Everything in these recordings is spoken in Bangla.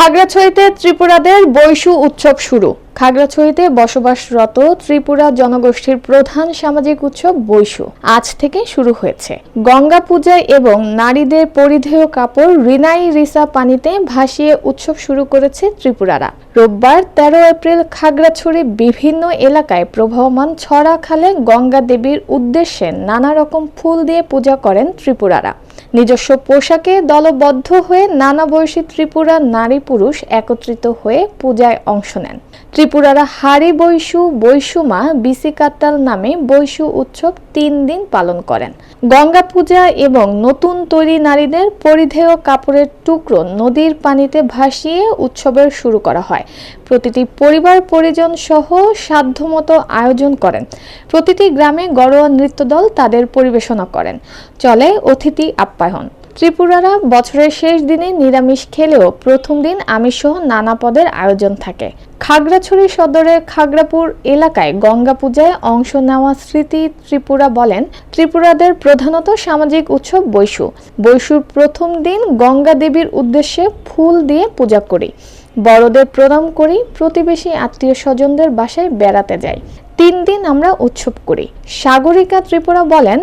খাগড়াছড়িতে ত্রিপুরাদের বৈশু উৎসব শুরু। খাগড়াছড়িতে বসবাসরত ত্রিপুরা জনগোষ্ঠীর প্রধান সামাজিক উৎসব বৈশু। আজ থেকে শুরু হয়েছে। গঙ্গা পূজা এবং নারীদের পরিধেয় কাপড় রিনাই রিসা পানিতে ভাসিয়ে উৎসব শুরু করেছে ত্রিপুরারা। রোববার তেরো এপ্রিল খাগড়াছড়ি বিভিন্ন এলাকায় প্রবাহমান ছড়া খালে গঙ্গা দেবীর উদ্দেশ্যে নানা রকম ফুল দিয়ে পূজা করেন ত্রিপুরারা। নিজস্ব পোশাকে দলবদ্ধ হয়ে নানা বয়সী ত্রিপুরা নারী পুরুষ একত্রিত হয়ে পূজায় অংশ নেন। ত্রিপুরারা হারি বৈশু বৈশুমা বিসি কাত্তাল নামে বৈশু উৎসব তিন দিন পালন করেন। গঙ্গা পূজা এবং নতুন তৈরি নারীদের পরিধেয় কাপড়ের টুকরো নদীর পানিতে ভাসিয়ে উৎসবের শুরু করা হয়। প্রতিটি পরিবার, পরিজন সহ সাধ্যমতো আয়োজন করেন। প্রতিটি গ্রামে গড়োয়া নৃত্যদল তাদের পরিবেশনা করেন। চলে অতিথি আপ্যায়ন। ত্রিপুরারা বছরের শেষ দিনে নিরামিষ খেলেও প্রথম দিন আমিষসহ নানা পদের আয়োজন থাকে। খাগড়াছড়ি সদরের খাগড়াপুর এলাকায় গঙ্গা পূজায় অংশ নেওয়া স্মৃতি ত্রিপুরা বলেন, ত্রিপুরাদের প্রধানত সামাজিক উৎসব বৈশু। বৈশুর প্রথম দিন গঙ্গা দেবীর উদ্দেশ্যে ফুল দিয়ে পূজা করি। বড়দের প্রণাম করি, প্রতিবেশী আত্মীয় স্বজনদের বাসায় বেড়াতে যাই। তিন দিন আমরা উৎসব করি। সাগরিকা ত্রিপুরা বলেন,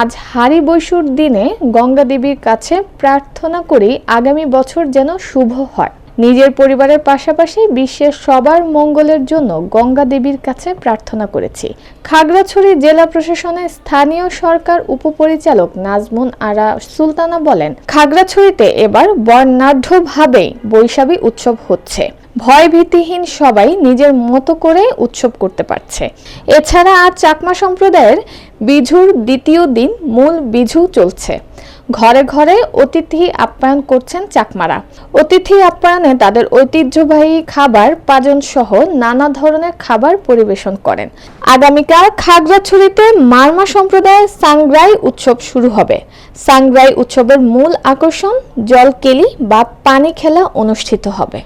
আজ হারি বৈশুর দিনে গঙ্গা দেবীর কাছে প্রার্থনা করি, আগামী বছর যেন শুভ হয়। নিজের পরিবারের পাশাপাশি বিশ্বের সবার মঙ্গলের জন্য গঙ্গা দেবীর কাছে প্রার্থনা করেছি। খাগড়াছড়ি জেলা প্রশাসনের স্থানীয় সরকার উপপরিচালক নাজমুন আরা সুলতানা বলেন, খাগড়াছড়িতে এবার বর্ণাঢ্যভাবেই বৈশাখী উৎসব হচ্ছে। ভয়ভীতিহীন সবাই নিজের মতো করে উৎসব করতে পারছে। এছাড়া আজ চাকমা সম্প্রদায়ের বিঝুর দ্বিতীয় দিন মূল বিঝু চলছে। ঘরে ঘরে অতিথি আপ্যায়ন করছেন চাকমারা। অতিথি আপ্যায়নে তাদের ঐতিহ্যবাহী খাবার পাজন সহ নানা ধরনের খাবার পরিবেশন করেন। আগামীকাল খাগড়াছড়িতে মারমা সম্প্রদায়ের সাংগ্রাই উৎসব শুরু হবে। সাংগ্রাই উৎসবের মূল আকর্ষণ জলকেলি বা পানি খেলা অনুষ্ঠিত হবে।